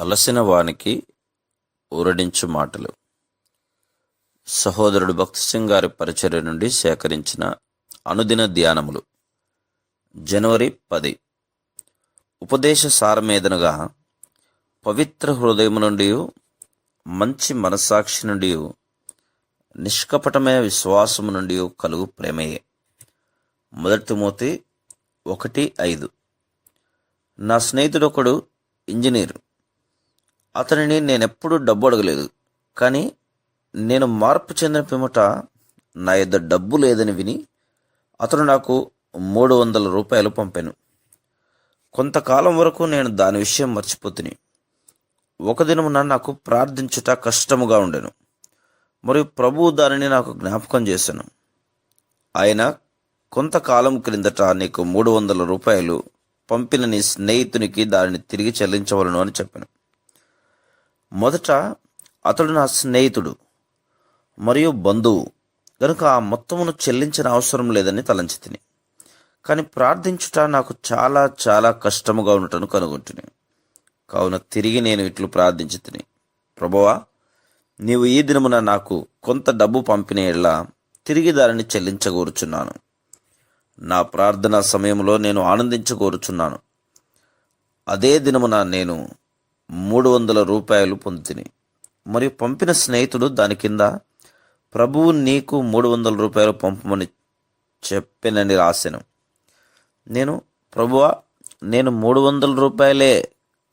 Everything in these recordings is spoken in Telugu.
అలసిన వానికి ఊరడించు మాటలు. సహోదరుడు భక్తి సింగ్ గారి పరిచర్య నుండి సేకరించిన అనుదిన ధ్యానములు. జనవరి పది. ఉపదేశ సారమేదనగా పవిత్ర హృదయము నుండి మంచి మనస్సాక్షి నుండి నిష్కపటమైన విశ్వాసము నుండి కలుగు ప్రేమయే. మొదటి మోతి ఒకటి ఐదు. నా స్నేహితుడు ఒకడు ఇంజనీర్. అతనిని నేను ఎప్పుడూ డబ్బు అడగలేదు. కానీ నేను మార్పు చెందిన పిమ్మట నా యొద్ద డబ్బు లేదని విని అతను నాకు మూడు వందల రూపాయలు పంపాను. కొంతకాలం వరకు నేను దాని విషయం మర్చిపోతుని. ఒక దినమున నాకు ప్రార్థించుట కష్టముగా ఉండెను. మరియు ప్రభువు దానిని నాకు జ్ఞాపకం చేశాను. ఆయన కొంతకాలం క్రిందట నీకు మూడు వందల రూపాయలు పంపిన నీ స్నేహితునికి దానిని తిరిగి చెల్లించవలను అని చెప్పాను. మొదట అతడు నా స్నేహితుడు మరియు బంధువు. గనుక ఆ మొత్తమును చెల్లించిన అవసరం లేదని తలంచి తిని. కానీ ప్రార్థించుట నాకు చాలా చాలా కష్టముగా ఉండటను కనుగొంటుని. కావున తిరిగి నేను ఇట్లు ప్రార్థించి తిని. ప్రభువా నీవు ఈ దినమున నాకు కొంత డబ్బు పంపిన ఎడ్ల తిరిగి దానిని చెల్లించగోరుచున్నాను. నా ప్రార్థన సమయంలో నేను ఆనందించగోరుచున్నాను. అదే దినమున నేను మూడు వందల రూపాయలు పొందితిని మరియు పంపిన స్నేహితుడు దాని కింద ప్రభువు నీకు మూడు వందల రూపాయలు పంపమని చెప్పినని రాశాను నేను ప్రభువా నేను మూడు వందల రూపాయలే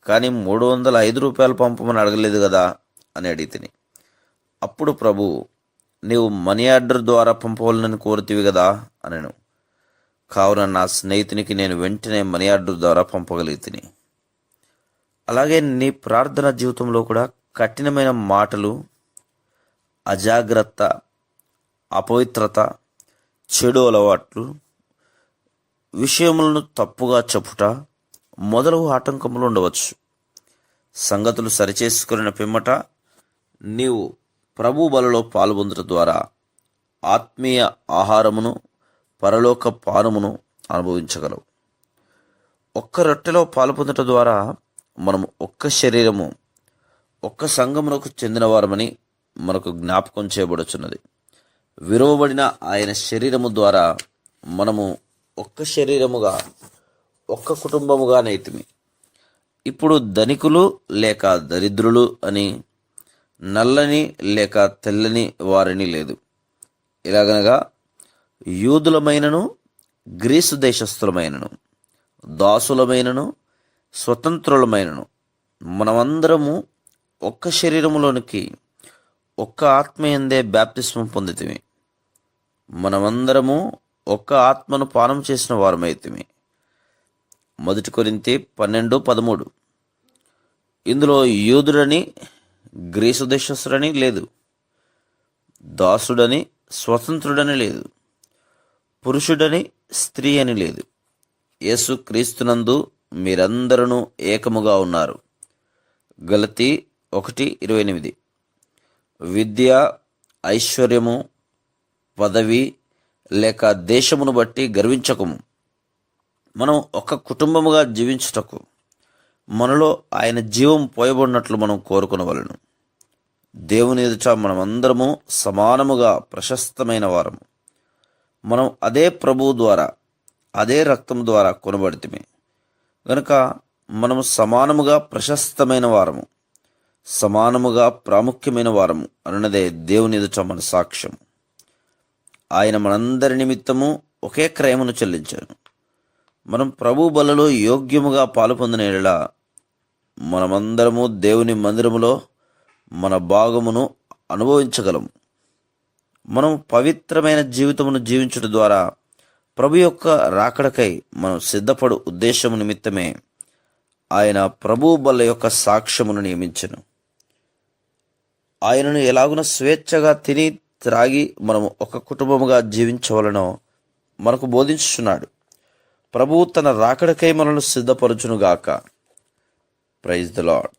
కానీ మూడు వందల ఐదు రూపాయలు పంపమని అడగలేదు కదా అని అడిగితిని. అప్పుడు ప్రభు నీవు మనీ ఆర్డర్ ద్వారా పంపవాలని కోరుతీవి కదా అనను. కావున నా స్నేహితునికి నేను వెంటనే మనీ ఆర్డర్ ద్వారా పంపగలిగితిని. అలాగే నీ ప్రార్థన జీవితంలో కూడా కఠినమైన మాటలు అజాగ్రత్త అపవిత్రత చెడు అలవాట్లు విషయములను తప్పుగా చెప్పుట మొదలగు ఆటంకములు ఉండవచ్చు. సంగతులు సరిచేసుకున్న పిమ్మట నీవు ప్రభు బలలో పాల్గొందుట ద్వారా ఆత్మీయ ఆహారమును పరలోక పానమును అనుభవించగలవు. ఒక్క రొట్టెలో పాల్పొందట ద్వారా మనం ఒక్క శరీరము ఒక్క సంఘమునకు చెందినవారమని మనకు జ్ఞాపకం చేయబడుచున్నది. విరవబడిన ఆయన శరీరము ద్వారా మనము ఒక్క శరీరముగా ఒక్క కుటుంబముగా నైతిమి ఇప్పుడు ధనికులు లేక దరిద్రులు అని నల్లని లేక తెల్లని వారిని లేదు. ఇలాగనగా యూదులమైనను గ్రీసు దేశస్థులమైనను దాసులమైనను స్వతంత్రులమైనను. మనమందరము ఒక్క శరీరములోనికి ఒక్క ఆత్మయందే బ్యాప్తిస్మం పొందితిమి. మనమందరము ఒక్క ఆత్మను పానం చేసిన వారమైతిమి. మొదటి కొరింతి పన్నెండు పదమూడు. ఇందులో యూదుడని గ్రీసు దేశస్థుడని లేదు. దాసుడని స్వతంత్రుడని లేదు. పురుషుడని స్త్రీ అని లేదు. యేసు క్రీస్తునందు మీరందరూ ఏకముగా ఉన్నారు. గలతి ఒకటి ఇరవై ఎనిమిది. విద్య ఐశ్వర్యము పదవి లేక దేశమును బట్టి గర్వించకము. మనం ఒక కుటుంబముగా జీవించుటకు మనలో ఆయన జీవం పోయబడినట్లు మనం కోరుకునవలను. దేవుని ఎదుట మనమందరము సమానముగా ప్రశస్తమైన వారము. మనం అదే ప్రభువు ద్వారా అదే రక్తం ద్వారా కొనబడితే గనుక మనము సమానముగా ప్రశస్తమైన వారము సమానముగా ప్రాముఖ్యమైన వారము అన్నదే దేవుని ఎదుట మన సాక్ష్యం. ఆయన మనందరి నిమిత్తము ఒకే క్రయమును చెల్లించాను. మనం ప్రభు బలలో యోగ్యముగా పాలు పొందిన మనమందరము దేవుని మందిరములో మన భాగమును అనుభవించగలము. మనం పవిత్రమైన జీవితమును జీవించడం ద్వారా ప్రభు యొక్క రాకడకై మనం సిద్ధపడు ఉద్దేశము నిమిత్తమే ఆయన ప్రభు బల్ల యొక్క సాక్ష్యమును నియమించను. ఆయనను ఎలాగున స్వేచ్ఛగా తిని త్రాగి మనము ఒక కుటుంబముగా జీవించవలనో మనకు బోధించుచున్నాడు. ప్రభువు తన రాకడకై మనల్ని సిద్ధపరచునుగాక. Praise the lord